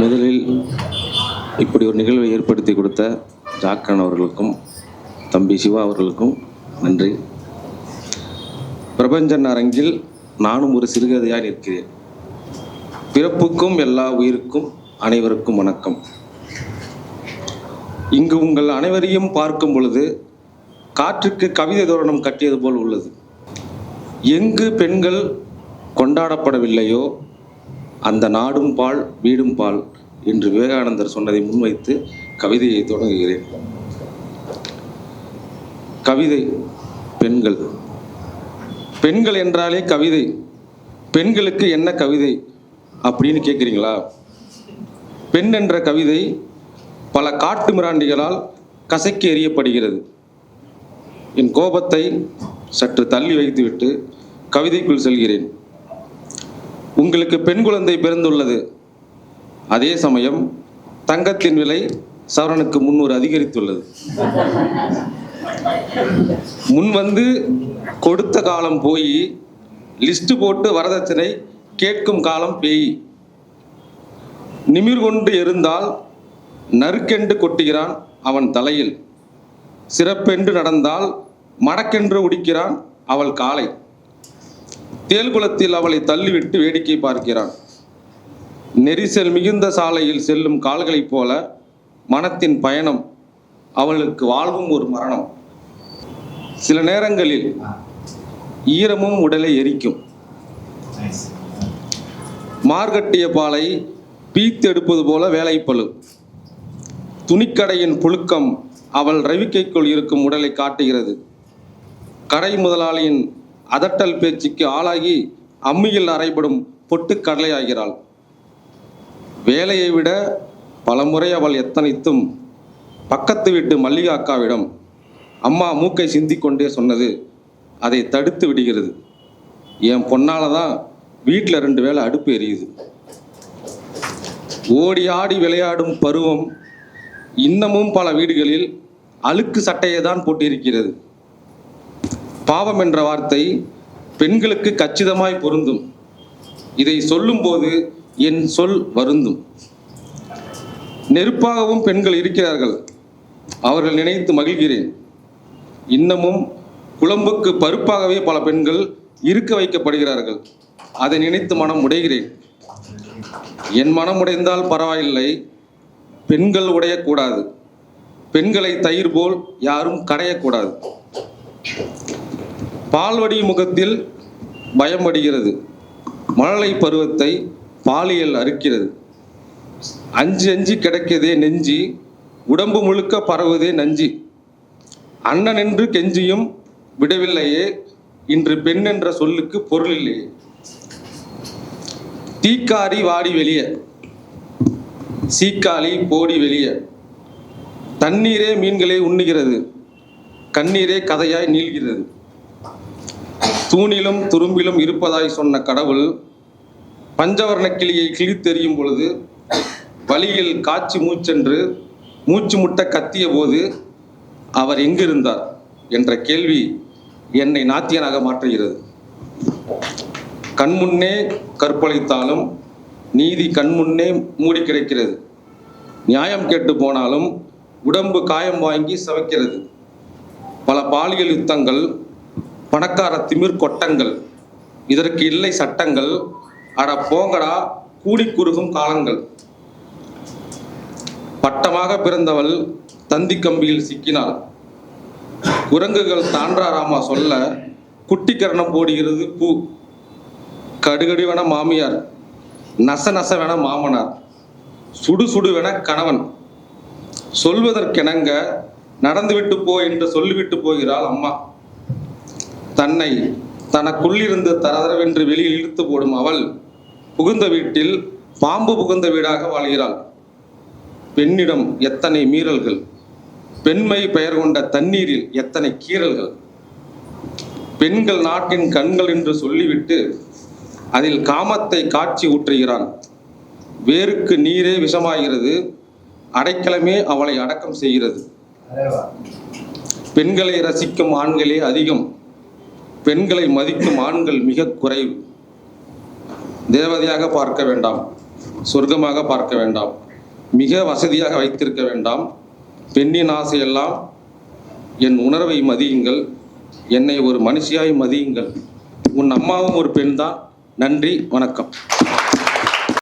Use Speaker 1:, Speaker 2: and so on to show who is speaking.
Speaker 1: முதலில் இப்படி ஒரு நிகழ்வை ஏற்படுத்தி கொடுத்த ஜாக்கன் அவர்களுக்கும் தம்பி சிவா அவர்களுக்கும் நன்றி. பிரபஞ்சன் அரங்கில் நானும் ஒரு சிறுகதையாக நிற்கிறேன். பிறப்புக்கும் எல்லா உயிருக்கும் அனைவருக்கும் வணக்கம். இங்கு உங்கள் அனைவரையும் பார்க்கும் பொழுது காற்றுக்கு கவிதை தோரணம் கட்டியது போல் உள்ளது. எங்கு பெண்கள் கொண்டாடப்படவில்லையோ அந்த நாடும் பால் வீடும் பால் என்று விவேகானந்தர் சொன்னதை முன்வைத்து கவிதையை தொடங்குகிறேன். கவிதை பெண்கள். பெண்கள் என்றாலே கவிதை. பெண்களுக்கு என்ன கவிதை அப்படின்னு கேட்குறீங்களா? பெண் என்ற கவிதை பல காட்டு மிராண்டிகளால் கசக்கி எறியப்படுகிறது. என் கோபத்தை சற்று தள்ளி வைத்துவிட்டு கவிதைக்குள் செல்கிறேன். உங்களுக்கு பெண் குழந்தை பிறந்துள்ளது. அதே சமயம் தங்கத்தின் விலை சவரனுக்கு முன்னூறு அதிகரித்துள்ளது. முன் வந்து கொடுத்த காலம் போய் லிஸ்ட் போட்டு வரதட்சணை கேட்கும் காலம் பேய். நிமிர் கொண்டு இருந்தால் நறுக்கென்று கொட்டுகிறான் அவன் தலையில். சிறப்பென்று நடந்தால் மடக்கென்று உடிக்கிறான் அவள் காலை. தேல்குளத்தில் அவளை தள்ளிவிட்டு வேடிக்கை பார்க்கிறான். நெரிசல் மிகுந்த சாலையில் செல்லும் கால்களைப் போல மனத்தின் பயணம் அவளுக்கு வாழ்வும் ஒரு மரணம். சில நேரங்களில் ஈரமும் உடலை எரிக்கும். மார்கட்டிய பாலை பீத்தெடுப்பது போல வேலைப்பழு. துணிக்கடையின் புழுக்கம் அவள் ரவிக்கைக்குள் இருக்கும் உடலை காட்டுகிறது. கடை முதலாளியின் அதட்டல் பேச்சுக்கு ஆளாகி அம்மியில் அறைபடும் பொட்டு கடலையாகிறாள். வேலையை விட பலமுறை அவள் எத்தனைத்தும் பக்கத்து வீட்டு மல்லிகா அக்காவிடம் அம்மா மூக்கை சிந்திக்கொண்டே சொன்னது அதை தடுத்து விடுகிறது. என் பொன்னால தான் வீட்டில் ரெண்டு வேளை அடுப்பு எரியுது. ஓடி ஆடி விளையாடும் பருவம் இன்னமும் பல வீடுகளில் அழுக்கு சட்டையை தான் போட்டிருக்கிறது. பாவம் என்ற வார்த்தை பெண்களுக்கு கச்சிதமாய் பொருந்தும். இதை சொல்லும்போது என் சொல் வருந்தும். நெருப்பாகவும் பெண்கள் இருக்கிறார்கள். அவர்கள் நினைத்து மகிழ்கிறேன். இன்னமும் குழம்புக்கு பருப்பாகவே பல பெண்கள் இருக்க வைக்கப்படுகிறார்கள். அதை நினைத்து மனம் உடைகிறேன். என் மனம் உடைந்தால் பரவாயில்லை. பெண்கள் உடையக்கூடாது. பெண்களை தயிர் போல் யாரும் கடையக்கூடாது. பால்வடி முகத்தில் பயம் அடிகிறது மழலை பருவத்தை பாலியல் அறுக்கிறது. அஞ்சு அஞ்சு கிடைக்கதே நெஞ்சி உடம்பு முழுக்க பரவுதே நஞ்சி. அண்ணன் என்று கெஞ்சியும் விடவில்லையே இன்று பெண் என்ற சொல்லுக்கு பொருள் இல்லையே. தீக்காரி வாடி வெளியே. சீக்காளி போடி வெளியே. தண்ணீரே மீன்களை உண்ணுகிறது. கண்ணீரே கதையாய் நீள்கிறது. தூணிலும் துரும்பிலும் இருப்பதாய் சொன்ன கடவுள் பஞ்சவர்ண கிளியை கிழித்தெறியும் பொழுது வழியில் காய்ச்சி மூச்சென்று மூச்சு முட்ட கத்திய போது அவர் எங்கிருந்தார்? என்ற கேள்வி என்னை நாத்தியனாக மாற்றுகிறது. கண்முன்னே கற்பழித்தாலும் நீதி கண்முன்னே மூடி கிடைக்கிறது. நியாயம் கேட்டு போனாலும் உடம்பு காயம் வாங்கி சவைக்கிறது பல பாலியல் யுத்தங்கள் பணக்கார திமிர் கொட்டங்கள். இதற்கு இல்லை சட்டங்கள். அட போங்கடா கூடி குறுகும் காலங்கள். பட்டமாக பிறந்தவள் தந்தி கம்பியில் சிக்கினாள். குரங்குகள் தாண்டாராமா சொல்ல குட்டி கரணம் போடுகிறது பூ. கடுகடுவென மாமியார் நச நசவென மாமனார். சுடு சுடுவென கணவன். சொல்வதற்கெனங்க நடந்துவிட்டு போ என்று சொல்லிவிட்டு போகிறாள் அம்மா. தன்னை தனக்குள்ளிருந்து தரதரவென்று வெளியில் இழுத்து போடும் அவள் புகுந்த வீட்டில் பாம்பு புகுந்த வீடாக வாழ்கிறாள். பெண்ணிடம் எத்தனை மீறல்கள்? பெண்மை பெயர் கொண்ட தண்ணீரில் எத்தனை கீறல்கள்? பெண்கள் நாட்டின் கண்கள் என்று சொல்லிவிட்டு அதில் காமத்தை காட்சி ஊற்றுகிறான். வேருக்கு நீரே விஷமாகிறது அடைக்கலமே அவளை அடக்கம் செய்கிறது. பெண்களை ரசிக்கும் ஆண்களே அதிகம். பெண்களை மதிக்கும் ஆண்கள் மிக குறைவு. தேவதையாக பார்க்க வேண்டாம். சொர்க்கமாக பார்க்க வேண்டாம். மிக வசதியாக வைத்திருக்க வேண்டாம். பெண்ணின் ஆசையெல்லாம் என் உணர்வை மதியுங்கள். என்னை ஒரு மனுஷியாய் மதியுங்கள். உன் அம்மாவும் ஒரு பெண்தான். நன்றி வணக்கம்.